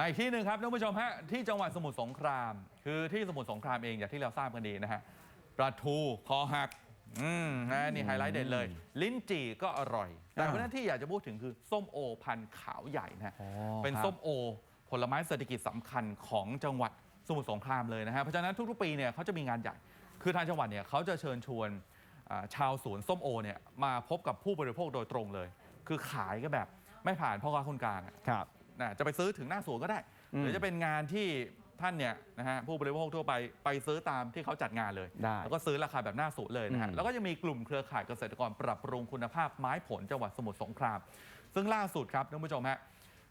มาอีกที่หนึ่งครับท่านผู้ชมฮะที่จังหวัดสมุทรสงคราม คือที่สมุทรสงครามเองอย่างที่เราทราบกันดีนะฮะปลาทูคอหักอืมนะนี่ไฮไลท์เด็ดเลย ลิ้นจี่ก็อร่อย แต่อ่าวันนั้นที่อยากจะพูดถึงคือส้มโอพันธุ์ขาวใหญ่นะฮะอ๋อเป็นครับส้มโอผลไม้เศรษฐกิจสำคัญของจังหวัดสมุทรสงครามเลยนะฮะเพราะฉะนั้นทุกๆปีเนี่ยเขาจะมีงานใหญ่คือทางจังหวัดเนี่ยเขาจะเชิญชวนอ่าชาวสวนส้มโอเนี่ยมาพบกับผู้บริโภคโดยตรงเลย คือขายก็แบบไม่ผ่านพ่อค้าคนกลางอะครับ นะจะไปซื้อถึงหน้าสวนก็ได้อืมหรือจะเป็นงานที่ท่านเนี่ยนะฮะผู้บริโภคทั่วไปไปซื้อตามที่เขาจัดงานเลย ได้แล้วก็ซื้อราคาแบบหน้าสวนเลยนะฮะ อืม แล้วก็จะมีกลุ่มเครือข่ายเกษตรกรปรับปรุงคุณภาพไม้ผลจังหวัดสมุทรสงคราม ซึ่งล่าสุดครับท่านผู้ชมฮะ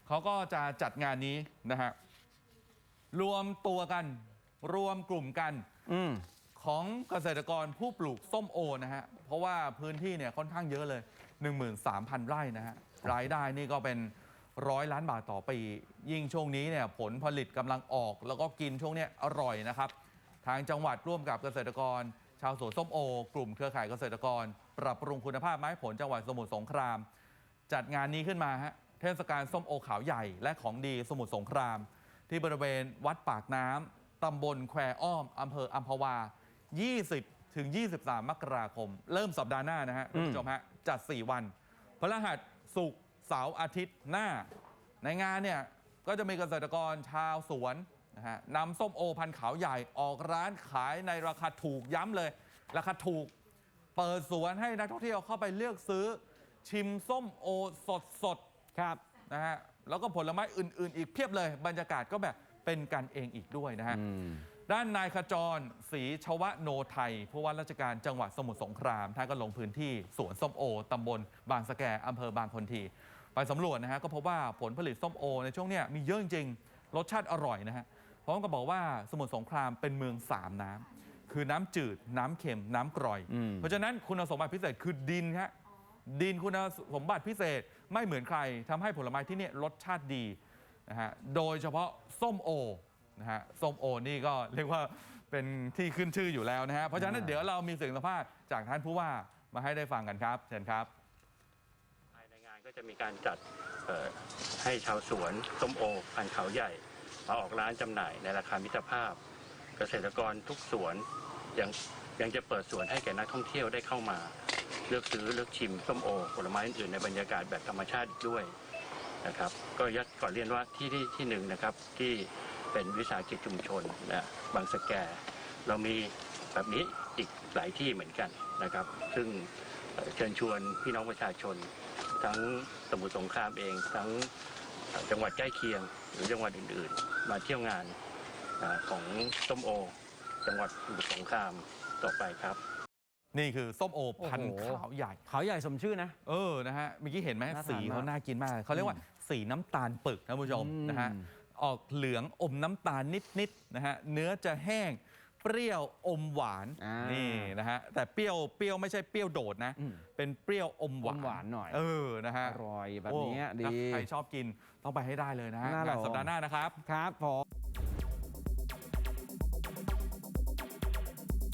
เขาก็จะจัดงานนี้นะฮะรวมตัวกันรวมกลุ่มกัน อืม ของเกษตรกรผู้ปลูกส้มโอนะฮะ เพราะว่าพื้นที่เนี่ยค่อนข้างเยอะเลย 13,000 ไร่นะฮะ รายได้นี่ก็เป็น ร้อยล้านบาทต่อปี ยิ่งช่วงนี้เนี่ยผลผลิตกำลังออก แล้วก็กินช่วงเนี้ยอร่อยนะครับ ทางจังหวัดร่วมกับเกษตรกร ชาวสวนส้มโอ กลุ่มเครือข่ายเกษตรกร ปรับปรุงคุณภาพไม้ผลจังหวัดสมุทรสงคราม จัดงานนี้ขึ้นมาฮะเทศกาลส้มโอขาวใหญ่และของดีสมุทรสงคราม ที่บริเวณวัดปากน้ำตำบลแควอ้อมอำเภออัมพวา 20 ถึง 23 มกราคม เริ่มสัปดาห์หน้านะฮะคุณผู้ชมฮะจัด 4 วันพฤหัสศุกร์ เสาร์อาทิตย์หน้า ในงานเนี่ยก็จะมีเกษตรกรชาวสวนนะฮะนำส้มโอพันธุ์ขาวใหญ่ออกร้านขายในราคาถูกย้ำเลย ราคาถูกเปิดสวนให้นักท่องเที่ยวเข้าไปเลือกซื้อชิมส้มโอสดสดๆครับนะฮะแล้วก็ผลไม้อื่น ๆ อีกเพียบเลย บรรยากาศก็แบบเป็นกันเองอีกด้วยนะฮะอืมด้านนายขจรศรีชวโนไทยผู้ว่าราชการจังหวัดสมุทรสงครามท่านก็ลงพื้นที่สวนส้มโอตำบลบางสะแกอำเภอบางคนที ไปสำรวจนะฮะก็พบว่าผลผลิตส้มโอ ในช่วงเนี้ยมีเยอะจริงๆรสชาติอร่อยนะฮะพร้อมกับบอกว่าสมุทรสงครามเป็นเมืองสามน้ำคือน้ำจืด น้ำเค็ม น้ำกร่อย อืม เพราะฉะนั้นคุณสมบัติพิเศษคือดินฮะดินคุณสมบัติพิเศษไม่เหมือนใครทำให้ผลไม้ที่เนี่ยรสชาติดีนะฮะโดยเฉพาะส้มโอนะฮะส้มโอนี่ก็เรียกว่าเป็นที่ขึ้นชื่ออยู่แล้วนะฮะเพราะฉะนั้นอ่าเดี๋ยวเรามีเสียงสัมภาษณ์จากท่านผู้ว่ามาให้ได้ฟังกันครับเชิญครับภายในงาน ก็จะมีการจัดให้ชาวสวนส้มโอพันเขาใหญ่มาออกร้านจำหน่ายในราคามิตรภาพ เกษตรกรทุกสวนยังยังจะเปิดสวนให้แก่นักท่องเที่ยวได้เข้ามา เลือกซื้อเลือกชิมส้มโอผลไม้อื่นในบรรยากาศแบบธรรมชาติด้วยนะครับก็ยัดก่อนเรียนว่าที่ที่ที่หนึ่งนะครับที่เป็นวิสาหกิจชุมชนนะบางสะแก เรามีแบบนี้อีกหลายที่เหมือนกันนะครับ ซึ่งเชิญชวนพี่น้องประชาชน ทั้งสมุทรสงครามเอง ทั้งเอ่อจังหวัดใกล้เคียง หรือจังหวัดอื่นๆ มาเที่ยวงานอาของส้มโอ จังหวัดสมุทรสงครามต่อไปครับ นี่คือส้มโอพันธุ์โอ้โหขาวใหญ่เขาใหญ่สมชื่อนะ เออนะฮะเมื่อกี้เห็นไหมน่าทานสีเขามากน่ากินมากเขาเรียกว่าสีน้ำตาลปึกท่านผู้ชมอืมนะฮะออกเหลืองอมน้ำตาลนิดๆนะฮะเนื้อจะแห้ง เปรี้ยวอมหวานอ่านี่นี่นะฮะแต่เปรี้ยวเปรี้ยวไม่ใช่เปรี้ยวโดดนะ อืม เป็นเปรี้ยวอมหวานอมหวานหน่อย เออนะฮะอร่อยแบบโอ้นี้ดี ถ้าใครชอบกินต้องไปให้ได้เลยนะฮะน่าลองงานสัปดาห์หน้านะครับ ครับผม